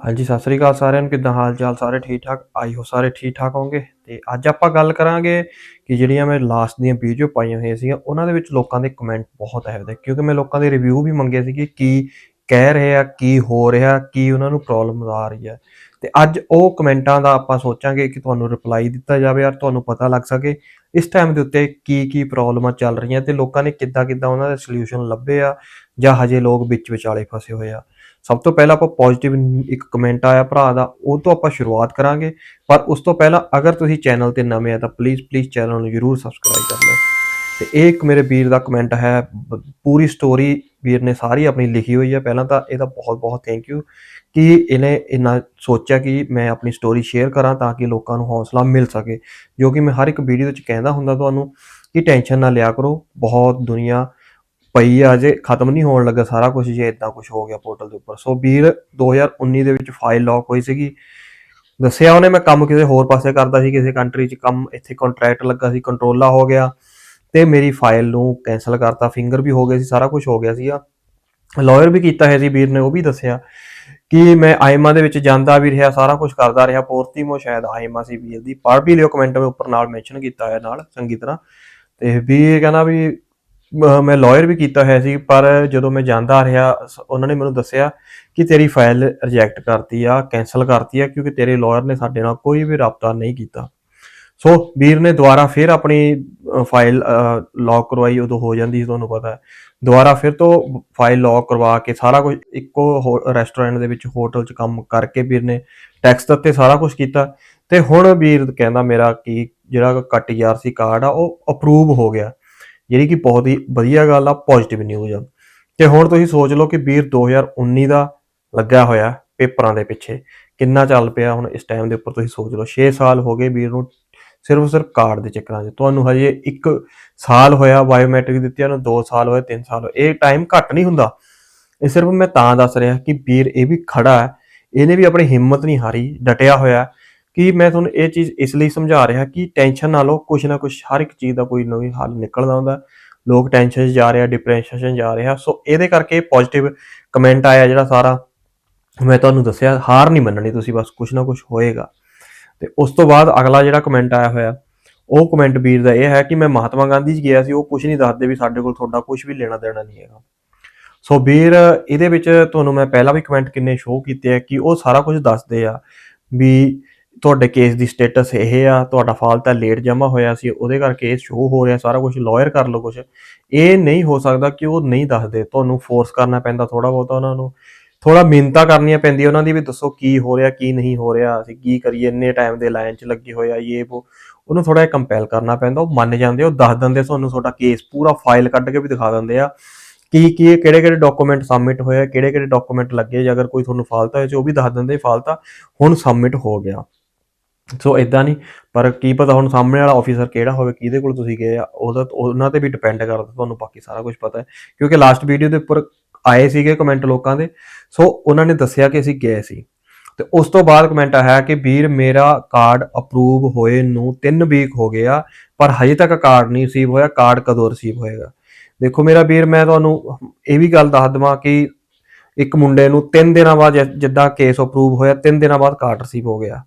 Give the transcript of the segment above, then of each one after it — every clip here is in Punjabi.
ਹਾਂਜੀ, ਸਤਿ ਸ੍ਰੀ ਅਕਾਲ ਸਾਰਿਆਂ ਨੂੰ। ਕਿੱਦਾਂ ਹਾਲ ਚਾਲ ਸਾਰੇ ਠੀਕ ਠਾਕ ਆਈ ਹੋ ਸਾਰੇ ਠੀਕ ਠਾਕ ਹੋਵੋਗੇ। ਤੇ ਅੱਜ ਆਪਾਂ ਗੱਲ ਕਰਾਂਗੇ ਕਿ ਜਿਹੜੀਆਂ ਮੈਂ ਲਾਸਟ ਦੀਆਂ ਵੀਡੀਓ ਪਾਈਆਂ ਹੋਈਆਂ ਸੀਗੀਆਂ, ਉਹਨਾਂ ਦੇ ਵਿੱਚ ਲੋਕਾਂ ਦੇ ਕਮੈਂਟ ਬਹੁਤ ਆਏ ਹੋਏ ਕਿਉਂਕਿ ਮੈਂ ਲੋਕਾਂ ਦੇ ਰਿਵਿਊ ਵੀ ਮੰਗੇ ਸੀ ਕਿ ਕੀ ਕਹਿ ਰਹੇ ਆ ਕੀ ਹੋ ਰਿਹਾ, ਕੀ ਉਹਨਾਂ ਨੂੰ ਪ੍ਰੋਬਲਮ ਆ ਰਹੀ ਹੈ ਤੇ ਅੱਜ ਉਹ ਕਮੈਂਟਾਂ ਦਾ ਆਪਾਂ ਸੋਚਾਂਗੇ ਕਿ ਤੁਹਾਨੂੰ ਰਿਪਲਾਈ ਦਿੱਤਾ ਜਾਵੇ ਯਾਰ ਤੁਹਾਨੂੰ ਪਤਾ ਲੱਗ ਸਕੇ ਇਸ ਟਾਈਮ ਦੇ ਉੱਤੇ ਕੀ ਕੀ ਪ੍ਰੋਬਲਮਾਂ ਚੱਲ ਰਹੀਆਂ ਤੇ ਲੋਕਾਂ ਨੇ ਕਿੱਦਾਂ ਕਿੱਦਾਂ ਉਹਨਾਂ ਦੇ ਸੋਲੂਸ਼ਨ ਲੱਭੇ ਆ। ਜਾਂ ਹਜੇ ਲੋਕ ਵਿੱਚ ਵਿਚਾਲੇ ਫਸੇ ਹੋਏ ਆ। ਸਭ ਤੋਂ ਪਹਿਲਾਂ ਆਪਾਂ ਪੋਜ਼ਿਟਿਵ ਇੱਕ ਕਮੈਂਟ ਆਇਆ ਭਰਾ ਦਾ, ਉਹ ਤੋਂ ਆਪਾਂ ਸ਼ੁਰੂਆਤ ਕਰਾਂਗੇ। ਪਰ ਉਸ ਤੋਂ ਪਹਿਲਾਂ ਅਗਰ ਤੁਸੀਂ ਚੈਨਲ ਤੇ ਨਵੇਂ ਆ ਤਾਂ ਪਲੀਜ਼ ਪਲੀਜ਼ ਚੈਨਲ ਨੂੰ ਜਰੂਰ ਸਬਸਕ੍ਰਾਈਬ ਕਰ ਲਓ। ਤੇ ਇਹ ਇੱਕ ਮੇਰੇ ਵੀਰ ਦਾ ਕਮੈਂਟ ਹੈ ਪੂਰੀ ਸਟੋਰੀ ਵੀਰ ਨੇ ਸਾਰੀ ਆਪਣੀ ਲਿਖੀ ਹੋਈ ਹੈ ਪਹਿਲਾਂ ਤਾਂ ਇਹਦਾ ਬਹੁਤ ਬਹੁਤ ਥੈਂਕ ਯੂ ਕਿ ਇਹਨੇ ਇੰਨਾ ਸੋਚਿਆ ਕਿ ਮੈਂ ਆਪਣੀ ਸਟੋਰੀ ਸ਼ੇਅਰ ਕਰਾਂ ਤਾਂ ਕਿ ਲੋਕਾਂ ਨੂੰ ਹੌਸਲਾ ਮਿਲ ਸਕੇ। ਜੋ ਕਿ ਮੈਂ ਹਰ ਇੱਕ ਵੀਡੀਓ ਵਿੱਚ ਕਹਿੰਦਾ ਹੁੰਦਾ ਤੁਹਾਨੂੰ ਕਿ ਟੈਨਸ਼ਨ ਨਾ ਲਿਆ ਕਰੋ, ਬਹੁਤ ਦੁਨੀਆ ਪਈ ਆ ਜੇ ਖਤਮ ਨਹੀਂ ਹੋਣ ਲੱਗਾ ਸਾਰਾ ਕੁਝ ਜੇ ਇਦਾਂ ਕੁਝ ਹੋ ਗਿਆ ਪੋਰਟਲ ਦੇ ਉੱਪਰ। ਸੋ ਵੀਰ 2019 ਦੇ ਵਿੱਚ ਫਾਈਲ ਲੌਕ ਹੋਈ ਸੀਗੀ। ਦੱਸਿਆ ਉਹਨੇ ਮੈਂ ਕੰਮ ਕਿਸੇ ਹੋਰ ਪਾਸੇ ਕਰਦਾ ਸੀ, ਕਿਸੇ ਕੰਟਰੀ 'ਚ ਕੰਮ, ਇੱਥੇ ਕੰਟਰੈਕਟ ਲੱਗਾ ਸੀ ਕੰਟਰੋਲਾ ਹੋ ਗਿਆ। ਤੇ ਮੇਰੀ ਫਾਈਲ ਨੂੰ ਕੈਨਸਲ ਕਰਤਾ ਫਿੰਗਰ ਵੀ ਹੋ ਗਿਆ ਸੀ, ਸਾਰਾ ਕੁਝ ਹੋ ਗਿਆ ਸੀਗਾ। ਲਾਇਰ ਵੀ ਕੀਤਾ ਹੈ ਸੀ ਵੀਰ ਨੇ ਉਹ ਵੀ ਦੱਸਿਆ ਕਿ ਮੈਂ ਆਇਮਾ ਦੇ ਵਿੱਚ ਜਾਂਦਾ ਵੀ ਰਿਹਾ, ਸਾਰਾ ਕੁਝ ਕਰਦਾ ਰਿਹਾ। ਪੋਰਤੀਮੋ ਸ਼ਾਇਦ ਆਇਮਾ ਸੀ ਵੀਰ ਦੀ। ਪੜ੍ਹ ਵੀ ਲਿਓ ਕਮੈਂਟ ਵਿੱਚ ਉੱਪਰ, ਨਾਲ ਮੈਂਸ਼ਨ ਕੀਤਾ ਹੋਇਆ ਨਾਲ, ਚੰਗੀ ਤਰ੍ਹਾਂ। ਤੇ ਵੀਰ ਕਹਿੰਦਾ ਵੀ ਮੈਂ ਲਾਇਰ ਵੀ ਕੀਤਾ ਹੋਇਆ ਸੀ, ਪਰ ਜਦੋਂ ਮੈਂ ਜਾਂਦਾ ਰਿਹਾ, ਸ- ਉਹਨਾਂ ਨੇ ਮੈਨੂੰ ਦੱਸਿਆ ਕਿ ਤੇਰੀ ਫਾਈਲ ਰਿਜੈਕਟ ਕਰਤੀ ਆ ਕੈਨਸਲ ਕਰਤੀ ਆ, ਕਿਉਂਕਿ ਤੇਰੇ ਲਾਇਰ ਨੇ ਸਾਡੇ ਨਾਲ ਕੋਈ ਵੀ ਰਾਬਤਾ ਨਹੀਂ ਕੀਤਾ। ਸੋ ਵੀਰ ਨੇ ਦੁਬਾਰਾ ਫਿਰ ਆਪਣੀ ਫਾਈਲ ਲੌਕ ਕਰਵਾਈ, ਉਦੋਂ ਹੋ ਜਾਂਦੀ ਸੀ, ਤੁਹਾਨੂੰ ਪਤਾ ਹੈ। ਦੁਬਾਰਾ ਫਿਰ ਤੋਂ ਫਾਈਲ ਲੌਕ ਕਰਵਾ ਕੇ ਸਾਰਾ ਕੁਝ, ਇੱਕੋ ਰੈਸਟੋਰੈਂਟ ਦੇ ਵਿੱਚ ਹੋਟਲ 'ਚ ਕੰਮ ਕਰਕੇ ਵੀਰ ਨੇ ਟੈਕਸ ਦਿੱਤੇ ਸਾਰਾ ਕੁਝ ਕੀਤਾ। ਤੇ ਹੁਣ ਵੀਰ ਕਹਿੰਦਾ ਮੇਰਾ ਕੀ ਜਿਹੜਾ ਕੱਟ ਯਾਰ ਸੀ ਕਾਰਡ ਆ, ਉਹ ਅਪਰੂਵ ਹੋ ਗਿਆ। ਜਿਹੜੀ ਕਿ ਬਹੁਤ ਹੀ ਵਧੀਆ ਗੱਲ ਆ ਪੋਜ਼ਿਟਿਵ ਨਿਊਜ਼ ਆ। ਤੇ ਹੁਣ ਤੁਸੀਂ ਸੋਚ ਲਓ ਕਿ ਵੀਰ 2019 ਦਾ ਲੱਗਿਆ ਹੋਇਆ ਪੇਪਰਾਂ ਦੇ ਪਿੱਛੇ, ਕਿੰਨਾ ਚੱਲ ਪਿਆ ਹੁਣ ਇਸ ਟਾਈਮ ਦੇ ਉੱਪਰ ਤੁਸੀਂ ਸੋਚ ਲਓ। 6 ਸਾਲ ਹੋ ਗਏ ਵੀਰ ਨੂੰ ਸਿਰਫ ਸਿਰਫ ਕਾਰਡ ਦੇ ਚੱਕਰਾਂ 'ਚ। ਤੁਹਾਨੂੰ ਹਜੇ 1 ਸਾਲ ਹੋਇਆ ਬਾਇਓਮੈਟ੍ਰਿਕ ਦਿੱਤੀ ਨੂੰ 2 ਸਾਲ ਹੋਏ 3 ਸਾਲ ਹੋਏ। ਇਹ ਟਾਈਮ ਘੱਟ ਨਹੀਂ ਹੁੰਦਾ। ਇਹ ਸਿਰਫ ਮੈਂ ਤਾਂ ਦੱਸ ਰਿਹਾ ਕਿ ਵੀਰ ਇਹ ਵੀ ਖੜਾ ਹੈ। ਇਹਨੇ ਵੀ ਆਪਣੀ ਹਿੰਮਤ ਨਹੀਂ ਹਾਰੀ, ਡਟਿਆ ਹੋਇਆ। ਕਿ ਮੈਂ ਤੁਹਾਨੂੰ ਇਹ ਚੀਜ਼ ਇਸ ਲਈ ਸਮਝਾ ਰਿਹਾ ਕਿ ਟੈਨਸ਼ਨ ਨਾ ਲਓ, ਕੁਛ ਨਾ ਕੁਛ ਹਰ ਇੱਕ ਚੀਜ਼ ਦਾ ਕੋਈ ਨਾ ਕੋਈ ਹੱਲ ਨਿਕਲਦਾ ਹੁੰਦਾ। ਲੋਕ ਟੈਨਸ਼ਨ 'ਚ ਜਾ ਰਹੇ ਡਿਪਰੈਸ਼ਨ 'ਚ ਜਾ ਰਿਹਾ। ਸੋ ਇਹਦੇ ਕਰਕੇ ਪੋਜ਼ਿਟਿਵ ਕਮੈਂਟ ਆਇਆ ਜਿਹੜਾ ਸਾਰਾ। ਮੈਂ ਤੁਹਾਨੂੰ ਦੱਸਿਆ, ਹਾਰ ਨਹੀਂ ਮੰਨਣੀ ਤੁਸੀਂ, ਬਸ ਕੁਛ ਨਾ ਕੁਛ ਹੋਏਗਾ। ਤੇ ਉਸ ਤੋਂ ਬਾਅਦ ਅਗਲਾ ਜਿਹੜਾ ਕਮੈਂਟ ਆਇਆ ਹੋਇਆ, ਉਹ ਕਮੈਂਟ ਵੀਰ ਦਾ ਇਹ ਹੈ ਕਿ ਮੈਂ ਮਹਾਤਮਾ ਗਾਂਧੀ ਜੀ ਗਿਆ ਸੀ, ਉਹ ਕੁਝ ਨਹੀਂ ਦੱਸਦੇ ਵੀ ਸਾਡੇ ਕੋਲ ਤੁਹਾਡਾ ਕੁਝ ਵੀ ਲੈਣਾ ਦੇਣਾ ਨਹੀਂ ਹੈਗਾ। ਸੋ ਵੀਰ, ਇਹਦੇ ਵਿੱਚ ਤੁਹਾਨੂੰ ਮੈਂ ਪਹਿਲਾਂ ਵੀ ਕਮੈਂਟ ਕਿੰਨੇ ਸ਼ੋਅ ਕੀਤੇ ਆ ਕਿ ਉਹ ਸਾਰਾ ਕੁਝ ਦੱਸਦੇ ਆ ਵੀ ਤੁਹਾਡੇ ਕੇਸ ਦੀ ਸਟੇਟਸ ਇਹ ਆ, ਤੁਹਾਡਾ ਫਾਲਤਾ ਲੇਟ ਜਮਾ ਹੋਇਆ ਸੀ, ਉਹਦੇ ਕਰਕੇ ਇਹ ਸ਼ੋਅ ਹੋ ਰਿਹਾ, ਸਾਰਾ ਕੁਝ ਲਾਇਰ ਕਰ ਲਓ ਕੁਝ ਇਹ ਨਹੀਂ ਹੋ ਸਕਦਾ ਕਿ ਉਹ ਨਹੀਂ ਦੱਸਦੇ, ਤੁਹਾਨੂੰ ਫੋਰਸ ਕਰਨਾ ਪੈਂਦਾ ਥੋੜਾ ਬਹੁਤਾ ਉਹਨਾਂ ਨੂੰ। ਥੋੜਾ ਮਿਹਨਤਾਂ ਕਰਨੀਆਂ ਪੈਂਦੀਆਂ, ਉਹਨਾਂ ਦੀ ਵੀ ਦੱਸੋ ਕੀ ਹੋ ਰਿਹਾ, ਕੀ ਨਹੀਂ ਹੋ ਰਿਹਾ, ਅਸੀਂ ਕੀ ਕਰੀਏ, ਇੰਨੇ ਟਾਈਮ ਦੇ ਲਾਈਨ 'ਚ ਲੱਗੇ ਹੋਏ ਆ, ਇਹ ਉਹ ਉਹਨੂੰ ਥੋੜਾ ਜਿਹਾ ਕੰਪੈਲ ਕਰਨਾ ਪੈਂਦਾ, ਉਹ ਮੰਨ ਜਾਂਦੇ ਉਹ ਦੱਸ ਦਿੰਦੇ ਤੁਹਾਨੂੰ ਤੁਹਾਡਾ ਕੇਸ ਪੂਰਾ ਫਾਈਲ ਕੱਢ ਕੇ ਵੀ ਦਿਖਾ ਦਿੰਦੇ ਆ, ਕੀ ਕੀ ਕਿਹੜੇ ਕਿਹੜੇ ਡਾਕੂਮੈਂਟ ਸਬਮਿਟ ਹੋਏ ਆ ਕਿਹੜੇ ਕਿਹੜੇ ਡਾਕੂਮੈਂਟ ਲੱਗੇ ਜੇ ਅਗਰ ਕੋਈ ਤੁਹਾਨੂੰ ਫਾਲਤਾ ਹੋਇਆ ਤੇ ਉਹ ਵੀ ਦੱਸ ਦਿੰਦੇ ਫਾਲਤਾ, ਹੁਣ ਸਬਮਿਟ ਹੋ ਗਿਆ। ਸੋ ਇਦਾਂ ਨਹੀਂ, ਪਰ ਕੀ ਪਤਾ ਹੁਣ ਸਾਹਮਣੇ ਵਾਲਾ ਆਫੀਸਰ ਕਿਹੜਾ ਹੋਵੇ, ਕਿਹਦੇ ਕੋਲ ਤੁਸੀਂ ਗਏ ਆ, ਉਹਦਾ, ਉਹਨਾਂ ਤੇ ਵੀ ਡਿਪੈਂਡ ਕਰਦਾ ਤੁਹਾਨੂੰ ਬਾਕੀ ਸਾਰਾ ਕੁਝ ਪਤਾ ਹੈ। ਕਿਉਂਕਿ ਲਾਸਟ ਵੀਡੀਓ ਦੇ ਉੱਪਰ ਆਏ ਸੀਗੇ ਕਮੈਂਟ ਲੋਕਾਂ ਦੇ, ਸੋ ਉਹਨਾਂ ਨੇ ਦੱਸਿਆ ਕਿ ਅਸੀਂ ਗਏ ਸੀ। ਤੇ ਉਸ ਤੋਂ ਬਾਅਦ ਕਮੈਂਟ ਆਇਆ ਕਿ ਵੀਰ ਮੇਰਾ ਕਾਰਡ ਅਪਰੂਵ ਹੋਏ ਨੂੰ 3 ਵੀਕ ਹੋ ਗਿਆ ਪਰ ਹਜੇ ਤੱਕ ਕਾਰਡ ਨਹੀਂ ਰਿਸੀਵ ਹੋਇਆ ਕਾਰਡ ਕਦੋਂ ਰਿਸੀਵ ਹੋਏਗਾ? ਦੇਖੋ ਮੇਰਾ ਵੀਰ, ਮੈਂ ਤੁਹਾਨੂੰ ਇਹ ਵੀ ਗੱਲ ਦੱਸ ਦਵਾਂ ਕਿ ਇੱਕ ਮੁੰਡੇ ਨੂੰ 3 ਦਿਨਾਂ ਬਾਅਦ ਜਿੱਦਾਂ ਕੇਸ ਅਪਰੂਵ ਹੋਇਆ 3 ਦਿਨਾਂ ਬਾਅਦ ਕਾਰਡ ਰਿਸੀਵ ਹੋ ਗਿਆ।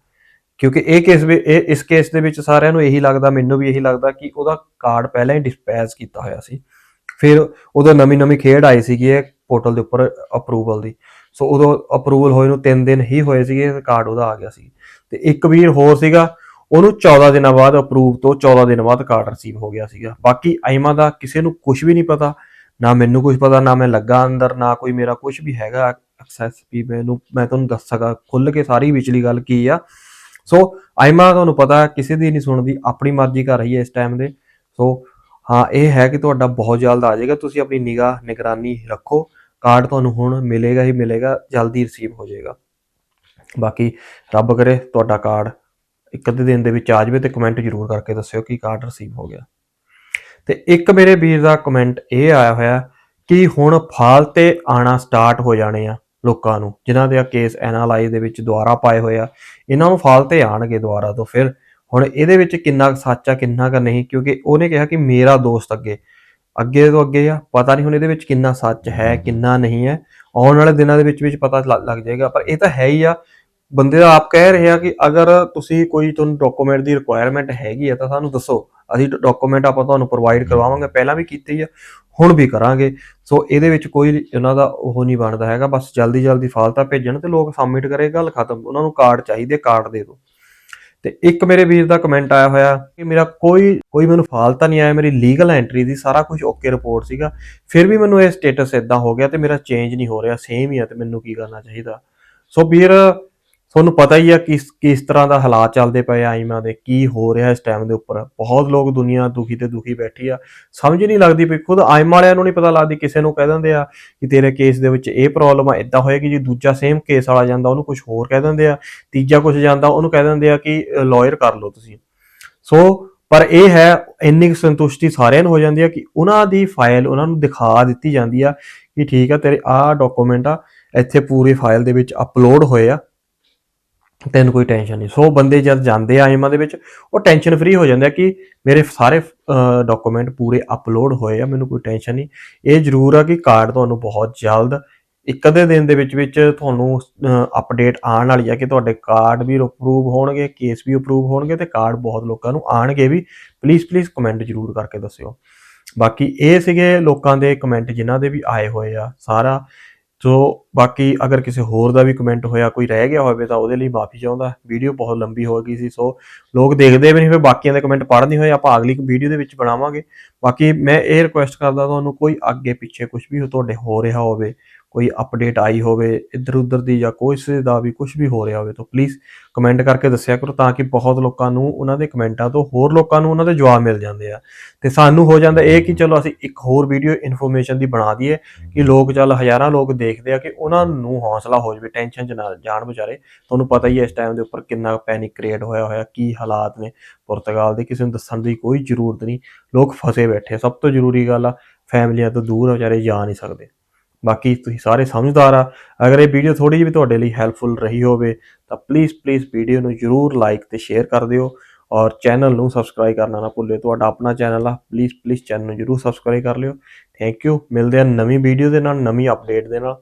ਕਿਉਂਕਿ ਇਹ ਕੇਸ ਵੀ ਇਹ ਇਸ ਕੇਸ ਦੇ ਵਿੱਚ ਸਾਰਿਆਂ ਨੂੰ ਇਹੀ ਲੱਗਦਾ, ਮੈਨੂੰ ਵੀ ਇਹੀ ਲੱਗਦਾ ਕਿ ਉਹਦਾ ਕਾਰਡ ਪਹਿਲਾਂ ਹੀ ਡਿਸਪੈਚ ਕੀਤਾ ਹੋਇਆ ਸੀ। ਫਿਰ ਉਦੋਂ ਨਵੀਂ ਨਵੀਂ ਖੇਡ ਆਈ ਸੀਗੀ ਇਹ ਪੋਰਟਲ ਦੇ ਉੱਪਰ ਅਪਰੂਵਲ ਦੀ। ਸੋ ਉਦੋਂ ਅਪਰੂਵਲ ਹੋਏ ਨੂੰ 3 ਦਿਨ ਹੀ ਹੋਏ ਸੀਗੇ ਕਾਰਡ ਉਹਦਾ ਆ ਗਿਆ ਸੀ। ਤੇ ਇੱਕ ਵੀਰ ਹੋਰ ਸੀਗਾ, ਉਹਨੂੰ 14 ਦਿਨਾਂ ਬਾਅਦ ਅਪਰੂਵ ਤੋਂ 14 ਦਿਨ ਬਾਅਦ ਕਾਰਡ ਰਿਸੀਵ ਹੋ ਗਿਆ ਸੀਗਾ। ਬਾਕੀ ਆਈਮਾ ਦਾ ਕਿਸੇ ਨੂੰ ਕੁਝ ਵੀ ਨਹੀਂ ਪਤਾ, ਨਾ ਮੈਨੂੰ ਕੁਝ ਪਤਾ, ਨਾ ਮੈਂ ਲੱਗਾ ਅੰਦਰ, ਨਾ ਕੋਈ ਮੇਰਾ ਕੁਝ ਵੀ ਹੈਗਾ। ਐਕਸੈਸ ਵੀ ਮੈਨੂੰ ਮੈਂ ਤੁਹਾਨੂੰ ਦੱਸ ਸਕਾਂ ਖੁੱਲ ਕੇ ਸਾਰੀ ਵਿਚਲੀ ਗੱਲ ਕੀ ਆ ਸੋ ਆਈਮਾ ਤੁਹਾਨੂੰ ਪਤਾ ਕਿਸੇ ਦੀ ਨਹੀਂ ਸੁਣਦੀ, ਆਪਣੀ ਮਰਜ਼ੀ ਕਰ ਰਹੀ ਹੈ ਇਸ ਟਾਈਮ ਦੇ। ਸੋ ਹਾਂ, ਇਹ ਹੈ ਕਿ ਤੁਹਾਡਾ ਬਹੁਤ ਜਲਦ ਆ ਜਾਏਗਾ, ਤੁਸੀਂ ਆਪਣੀ ਨਿਗਾਹ, ਨਿਗਰਾਨੀ ਰੱਖੋ। ਕਾਰਡ ਤੁਹਾਨੂੰ ਹੁਣ ਮਿਲੇਗਾ ਹੀ ਮਿਲੇਗਾ, ਜਲਦੀ ਰਿਸੀਵ ਹੋ ਜਾਏਗਾ। ਬਾਕੀ ਰੱਬ ਕਰੇ, ਤੁਹਾਡਾ ਕਾਰਡ ਇੱਕ ਅੱਧੇ ਦਿਨ ਦੇ ਵਿੱਚ ਆ ਜਾਵੇ ਤੇ ਕਮੈਂਟ ਜ਼ਰੂਰ ਕਰਕੇ ਦੱਸਿਓ ਕਿ ਕਾਰਡ ਰਿਸੀਵ ਹੋ ਗਿਆ। ਤੇ ਇੱਕ ਮੇਰੇ ਵੀਰ ਦਾ ਕਮੈਂਟ ਇਹ ਆਇਆ ਹੋਇਆ ਕਿ ਹੁਣ ਫਾਲ ਤੇ ਆਣਾ ਸਟਾਰਟ ਹੋ ਜਾਣੇ ਆ। ਲੋਕਾਂ ਨੂੰ, ਜਿਨ੍ਹਾਂ ਦੇ ਕੇਸ ਐਨਾਲਾਈਜ਼ ਦੇ ਵਿੱਚ ਦੁਬਾਰਾ ਪਾਏ ਹੋਏ ਆ, ਇਹਨਾਂ ਨੂੰ ਫਾਲ ਤੇ ਆਣਗੇ ਦੁਬਾਰਾ ਤੋਂ ਫਿਰ। ਹੁਣ ਇਹਦੇ ਵਿੱਚ ਕਿੰਨਾ ਕੁ ਸੱਚ ਆ, ਕਿੰਨਾ ਕੁ ਨਹੀਂ, ਕਿਉਂਕਿ ਉਹਨੇ ਕਿਹਾ ਕਿ ਮੇਰਾ ਦੋਸਤ ਅੱਗੇ ਅੱਗੇ ਤੋਂ ਅੱਗੇ ਆ, ਪਤਾ ਨਹੀਂ ਹੁਣ ਇਹਦੇ ਵਿੱਚ ਕਿੰਨਾ ਸੱਚ ਹੈ, ਕਿੰਨਾ ਨਹੀਂ ਹੈ। ਆਉਣ ਵਾਲੇ ਦਿਨਾਂ ਦੇ ਵਿੱਚ ਵਿੱਚ ਪਤਾ ਲੱਗ ਜਾਏਗਾ, ਪਰ ਇਹ ਤਾਂ ਹੈ ਹੀ ਆ। ਬੰਦੇ ਦਾ ਆਪ ਕਹਿ ਰਹੇ ਆ ਕਿ ਅਗਰ ਤੁਸੀਂ ਕੋਈ ਤੁਹਾਨੂੰ ਡਾਕੂਮੈਂਟ ਦੀ ਰਿਕੁਆਇਰਮੈਂਟ ਹੈਗੀ ਆ, ਤਾਂ ਸਾਨੂੰ ਦੱਸੋ। ਅਸੀਂ ਡਾਕੂਮੈਂਟ ਆਪਾਂ ਤੁਹਾਨੂੰ ਪ੍ਰੋਵਾਈਡ ਕਰਵਾਵਾਂਗੇ, ਪਹਿਲਾਂ ਵੀ ਕੀਤੀ ਆ। ਹੁਣ ਵੀ ਕਰਾਂਗੇ। ਸੋ ਇਹਦੇ ਵਿੱਚ ਕੋਈ ਉਹਨਾਂ ਦਾ ਉਹ ਨਹੀਂ ਬਣਦਾ ਹੈਗਾ। ਬਸ ਜਲਦੀ ਜਲਦੀ ਫਾਲਤਾ ਭੇਜਣ ਤੇ ਲੋਕ ਸਬਮਿਟ ਕਰੇ, ਗੱਲ ਖਤਮ। ਉਹਨਾਂ ਨੂੰ ਕਾਰਡ ਚਾਹੀਦੇ ਕਾਰਡ ਦੇ ਦਿਓ। ਤੇ ਇੱਕ ਮੇਰੇ ਵੀਰ ਦਾ ਕਮੈਂਟ ਆਇਆ ਹੋਇਆ ਕਿ ਮੇਰਾ ਕੋਈ ਕੋਈ ਮੈਨੂੰ ਫਾਲਤਾ ਨਹੀਂ ਆਇਆ। ਮੇਰੀ ਲੀਗਲ ਐਂਟਰੀ ਦੀ ਸਾਰਾ ਕੁਝ ਓਕੇ ਰਿਪੋਰਟ ਸੀਗਾ। ਫਿਰ ਵੀ ਮੈਨੂੰ ਇਹ ਸਟੇਟਸ ਇਦਾਂ ਹੋ ਗਿਆ ਤੇ ਮੇਰਾ ਚੇਂਜ ਨਹੀਂ ਹੋ ਰਿਹਾ। ਸੇਮ ਹੀ ਆ ਤੇ ਮੈਨੂੰ ਕੀ ਕਰਨਾ ਚਾਹੀਦਾ। ਸੋ ਵੀਰ ਤੁਹਾਨੂੰ ਪਤਾ ਹੀ ਆ ਕਿਸ ਕਿਸ ਤਰ੍ਹਾਂ ਦਾ ਹਾਲਾਤ ਚੱਲਦੇ ਪਏ ਆ ਆਈਮਾ ਦੇ, ਕੀ ਹੋ ਰਿਹਾ ਇਸ ਟਾਈਮ ਦੇ ਉੱਪਰ। ਬਹੁਤ ਲੋਕ ਦੁਨੀਆ ਦੁਖੀ ਤੇ ਦੁਖੀ ਬੈਠੀ ਆ। ਸਮਝ ਨਹੀਂ ਲੱਗਦੀ ਵੀ ਖੁਦ ਆਈਮ ਵਾਲਿਆਂ ਨੂੰ ਨਹੀਂ ਪਤਾ ਲੱਗਦੀ, ਕਿਸੇ ਨੂੰ ਕਹਿ ਦਿੰਦੇ ਆ ਕਿ ਤੇਰੇ ਕੇਸ ਦੇ ਵਿੱਚ ਇਹ ਪ੍ਰੋਬਲਮ ਆ ਇਦਾਂ ਹੋਏਗੀ ਜੀ ਦੂਜਾ ਸੇਮ ਕੇਸ ਵਾਲਾ ਜਾਂਦਾ, ਉਹਨੂੰ ਕੁਝ ਹੋਰ ਕਹਿ ਦਿੰਦੇ ਆ, ਤੀਜਾ ਕੁਝ ਜਾਂਦਾ, ਉਹਨੂੰ ਕਹਿ ਦਿੰਦੇ ਆ ਕਿ ਲਾਇਰ ਕਰ ਲਓ ਤੁਸੀਂ। ਸੋ, ਪਰ ਇਹ ਹੈ, ਇੰਨੀ ਕੁ ਸੰਤੁਸ਼ਟੀ ਸਾਰਿਆਂ ਨੂੰ ਹੋ ਜਾਂਦੀ ਆ ਕਿ ਉਹਨਾਂ ਦੀ ਫਾਈਲ ਉਹਨਾਂ ਨੂੰ ਦਿਖਾ ਦਿੱਤੀ ਜਾਂਦੀ ਆ ਕਿ ਠੀਕ ਆ, ਤੇਰੇ ਆਹ ਡਾਕੂਮੈਂਟ ਆ, ਇੱਥੇ ਪੂਰੀ ਫਾਈਲ ਦੇ ਵਿੱਚ ਅਪਲੋਡ ਹੋਏ ਆ। ਤੈਨੂੰ ਕੋਈ ਟੈਨਸ਼ਨ ਨਹੀਂ। ਸੋ ਬੰਦੇ ਜਦ ਜਾਂਦੇ ਆ ਆਈਮਾ ਦੇ ਵਿੱਚ, ਉਹ ਟੈਨਸ਼ਨ ਫ੍ਰੀ ਹੋ ਜਾਂਦੇ ਆ ਕਿ ਮੇਰੇ ਸਾਰੇ ਡਾਕੂਮੈਂਟ ਪੂਰੇ ਅਪਲੋਡ ਹੋਏ ਆ, ਮੈਨੂੰ ਕੋਈ ਟੈਨਸ਼ਨ ਨਹੀਂ। ਇਹ ਜ਼ਰੂਰ ਆ ਕਿ ਕਾਰਡ ਤੁਹਾਨੂੰ ਬਹੁਤ ਜਲਦ ਇੱਕ ਅੱਧੇ ਦਿਨ ਦੇ ਵਿੱਚ ਵਿੱਚ ਤੁਹਾਨੂੰ ਅਪਡੇਟ ਆਉਣ ਵਾਲੀ ਆ ਕਿ ਤੁਹਾਡੇ ਕਾਰਡ ਵੀ ਅਪਰੂਵ ਹੋਣਗੇ ਕੇਸ ਵੀ ਅਪਰੂਵ ਹੋਣਗੇ ਤੇ ਕਾਰਡ ਬਹੁਤ ਲੋਕਾਂ ਨੂੰ ਆਣਗੇ ਵੀ। ਪਲੀਜ਼ ਪਲੀਜ਼ ਕਮੈਂਟ ਜ਼ਰੂਰ ਕਰਕੇ ਦੱਸਿਓ। ਬਾਕੀ ਇਹ ਸੀਗੇ ਲੋਕਾਂ ਦੇ ਕਮੈਂਟ ਜਿਨ੍ਹਾਂ ਦੇ ਵੀ ਆਏ ਹੋਏ ਆ। ਸਾਰਾ ਸੋ ਬਾਕੀ ਅਗਰ ਕਿਸੇ ਹੋਰ ਦਾ ਵੀ ਕਮੈਂਟ ਹੋਇਆ, ਕੋਈ ਰਹਿ ਗਿਆ ਹੋਵੇ ਤਾਂ ਉਹਦੇ ਲਈ ਮਾਫੀ ਚਾਹੁੰਦਾ। ਵੀਡੀਓ ਬਹੁਤ ਲੰਬੀ ਹੋ ਗਈ ਸੀ ਸੋ ਲੋਕ ਦੇਖਦੇ ਵੀ ਨਹੀਂ ਫਿਰ ਬਾਕੀਆਂ ਦੇ ਕਮੈਂਟ ਪੜ੍ਹ ਨਹੀਂ ਹੋਏ ਆਪਾਂ ਅਗਲੀ ਵੀਡੀਓ ਦੇ ਵਿੱਚ ਬਣਾਵਾਂਗੇ। ਬਾਕੀ ਮੈਂ ਇਹ ਰਿਕੁਐਸਟ ਕਰਦਾ ਤੁਹਾਨੂੰ, ਕੋਈ ਅੱਗੇ ਪਿੱਛੇ ਕੁਝ ਵੀ ਤੁਹਾਡੇ ਹੋ ਰਿਹਾ ਹੋਵੇ ਕੋਈ ਅਪਡੇਟ ਆਈ ਹੋਵੇ ਇੱਧਰ ਉੱਧਰ ਦੀ ਜਾਂ ਕੋਈ ਦਾ ਵੀ ਕੁਝ ਵੀ ਹੋ ਰਿਹਾ ਹੋਵੇ ਤਾਂ ਪਲੀਜ਼ ਕਮੈਂਟ ਕਰਕੇ ਦੱਸਿਆ ਕਰੋ ਤਾਂ ਕਿ ਬਹੁਤ ਲੋਕਾਂ ਨੂੰ ਉਹਨਾਂ ਦੇ ਕਮੈਂਟਾਂ ਤੋਂ ਹੋਰ ਲੋਕਾਂ ਨੂੰ ਉਹਨਾਂ ਦੇ ਜਵਾਬ ਮਿਲ ਜਾਂਦੇ ਆ। ਤੇ ਸਾਨੂੰ ਹੋ ਜਾਂਦਾ ਇਹ ਕਿ ਚਲੋ ਅਸੀਂ ਇੱਕ ਹੋਰ ਵੀਡੀਓ ਇਨਫੋਰਮੇਸ਼ਨ ਦੀ ਬਣਾ ਦਈਏ ਕਿ ਲੋਕ ਚੱਲ ਹਜ਼ਾਰਾਂ ਲੋਕ ਦੇਖਦੇ ਆ ਕਿ ਉਹਨਾਂ ਨੂੰ ਹੌਸਲਾ ਹੋ ਜਾਵੇ ਟੈਨਸ਼ਨ 'ਚ ਨਾ ਜਾਣ ਵਿਚਾਰੇ। ਤੁਹਾਨੂੰ ਪਤਾ ਹੀ ਹੈ ਇਸ ਟਾਈਮ ਦੇ ਉੱਪਰ ਕਿੰਨਾ ਪੈਨਿਕ ਕ੍ਰੀਏਟ ਹੋਇਆ ਹੋਇਆ, ਕੀ ਹਾਲਾਤ ਨੇ। ਪੁਰਤਗਾਲ ਦੇ ਕਿਸੇ ਨੂੰ ਦੱਸਣ ਦੀ ਕੋਈ ਜ਼ਰੂਰਤ ਨਹੀਂ। ਲੋਕ ਫਸੇ ਬੈਠੇ ਸਭ ਤੋਂ ਜ਼ਰੂਰੀ ਗੱਲ ਆ ਫੈਮਲੀਆਂ ਤੋਂ ਦੂਰ ਵਿਚਾਰੇ ਜਾ ਨਹੀਂ ਸਕਦੇ। ਬਾਕੀ ਤੁਸੀਂ ਸਾਰੇ ਸਮਝਦਾਰ ਆ। ਅਗਰ ਇਹ ਵੀਡੀਓ ਥੋੜੀ ਜਿਹੀ ਵੀ ਤੁਹਾਡੇ ਲਈ ਹੈਲਪਫੁਲ ਰਹੀ ਹੋਵੇ, ਤਾਂ ਪਲੀਜ਼ ਪਲੀਜ਼ ਵੀਡੀਓ ਨੂੰ ਜਰੂਰ ਲਾਈਕ ਤੇ ਸ਼ੇਅਰ ਕਰ ਦਿਓ। ਔਰ ਚੈਨਲ ਨੂੰ ਸਬਸਕ੍ਰਾਈਬ ਕਰਨਾ ਨਾ ਭੁੱਲਿਓ। ਤੁਹਾਡਾ ਆਪਣਾ ਚੈਨਲ ਆ। ਪਲੀਜ਼ ਪਲੀਜ਼ ਚੈਨਲ ਨੂੰ ਜਰੂਰ ਸਬਸਕ੍ਰਾਈਬ ਕਰ ਲਿਓ। ਥੈਂਕ ਯੂ ਮਿਲਦੇ ਆ ਨਵੀਂ ਵੀਡੀਓ ਦੇ ਨਾਲ, ਨਵੀਂ ਅਪਡੇਟ ਦੇ ਨਾਲ।